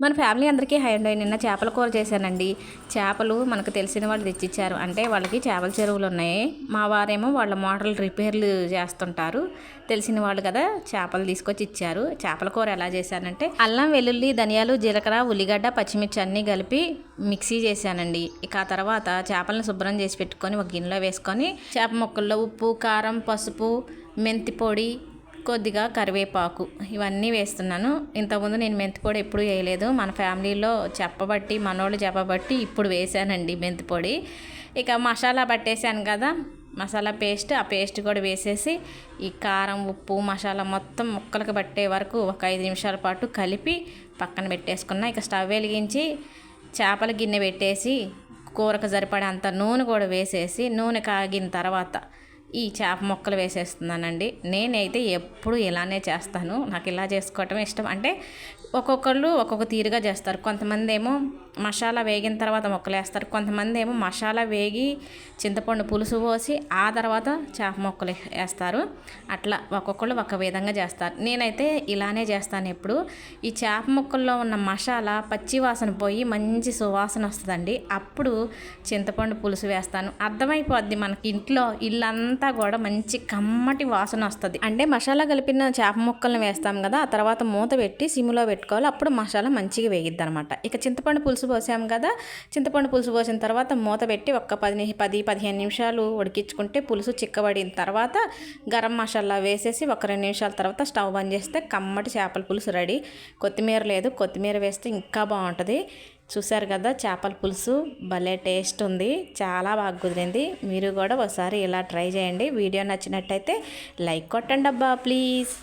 మన ఫ్యామిలీ అందరికీ high and. నిన్న చేపల కూర చేశానండి. చేపలు మనకు తెలిసిన వాళ్ళు తెచ్చిచ్చారు. అంటే వాళ్ళకి చేపల చెరువులు ఉన్నాయి. మా వారేమో వాళ్ళ మోటార్లు రిపేర్లు చేస్తుంటారు. తెలిసిన వాళ్ళు కదా చేపలు తీసుకొచ్చి ఇచ్చారు. చేపల కూర ఎలా చేశానంటే అల్లం వెల్లుల్లి ధనియాలు జీలకర్ర ఉల్లిగడ్డ పచ్చిమిర్చి అన్నీ కలిపి మిక్సీ చేశానండి. ఇక ఆ తర్వాత చేపలను శుభ్రం చేసి పెట్టుకొని ఒక గిన్నెలో వేసుకొని చేప ముక్కల్లో ఉప్పు కారం పసుపు మెంతి పొడి కొద్దిగా కరివేపాకు ఇవన్నీ వేస్తున్నాను. ఇంతకుముందు నేను మెంతిపొడి ఎప్పుడు వేయలేదు. మన ఫ్యామిలీలో చెప్పబట్టి మనోళ్ళు చెప్పబట్టి ఇప్పుడు వేసానండి మెంతిపొడి ఇక మసాలా పట్టేశాను కదా మసాలా పేస్ట్ ఆ పేస్ట్ కూడా వేసేసి ఈ కారం ఉప్పు మసాలా మొత్తం ముక్కలకు పట్టే వరకు ఒక ఐదు నిమిషాల పాటు కలిపి పక్కన పెట్టేసుకున్నా. ఇక స్టవ్ వెలిగించి చేపల గిన్నె పెట్టేసి కూరకు సరిపడే అంత నూనె కూడా వేసేసి నూనె కాగిన తర్వాత ఈ చేప ముక్కలు వేసేస్తున్నానండి. నేనైతే ఎప్పుడు ఇలానే చేస్తాను. నాకు ఇలా చేసుకోవటం ఇష్టం. అంటే ఒక్కొక్కళ్ళు ఒక్కొక్క తీరుగా చేస్తారు. కొంతమంది ఏమో మసాలా వేగిన తర్వాత ముక్కలు వేస్తారు కొంతమంది ఏమో మసాలా వేగి చింతపండు పులుసు పోసి ఆ తర్వాత చేప ముక్కలు వేస్తారు. అట్లా ఒక్కొక్కళ్ళు ఒక విధంగా చేస్తారు. నేనైతే ఇలానే చేస్తాను ఎప్పుడు. ఈ చేప ముక్కల్లో ఉన్న మసాలా పచ్చి వాసన పోయి మంచి సువాసన వస్తుందండి. అప్పుడు చింతపండు పులుసు వేస్తాను. అర్థమైపోద్ది మనకి ఇంట్లో ఇల్లంతా కూడా మంచి కమ్మటి వాసన వస్తుంది. అంటే మసాలా కలిపిన చేప ముక్కలను వేస్తాం కదా ఆ తర్వాత మూత పెట్టి సిమ్లో పెట్టుకోవాలి. అప్పుడు మసాలా మంచిగా వేగిద్ది అనమాట ఇక చింతపండు పులుసు పోసాం కదా. చింతపండు పులుసు పోసిన తర్వాత మూత పెట్టి ఒక్క పది పది పదిహేను నిమిషాలు ఉడికించుకుంటే పులుసు చిక్కబడిన తర్వాత గరం మసాలా వేసేసి ఒక రెండు నిమిషాల తర్వాత స్టవ్ బంద్ చేస్తే కమ్మటి చేపల పులుసు రెడీ. కొత్తిమీర లేదు. కొత్తిమీర వేస్తే ఇంకా బాగుంటుంది. చూసారు కదా చేపల పులుసు? భలే టేస్ట్ ఉంది. చాలా బాగా కుదిరింది. మీరు కూడా ఒకసారి ఇలా ట్రై చేయండి. వీడియో నచ్చినట్టయితే లైక్ కొట్టండి అబ్బా ప్లీజ్.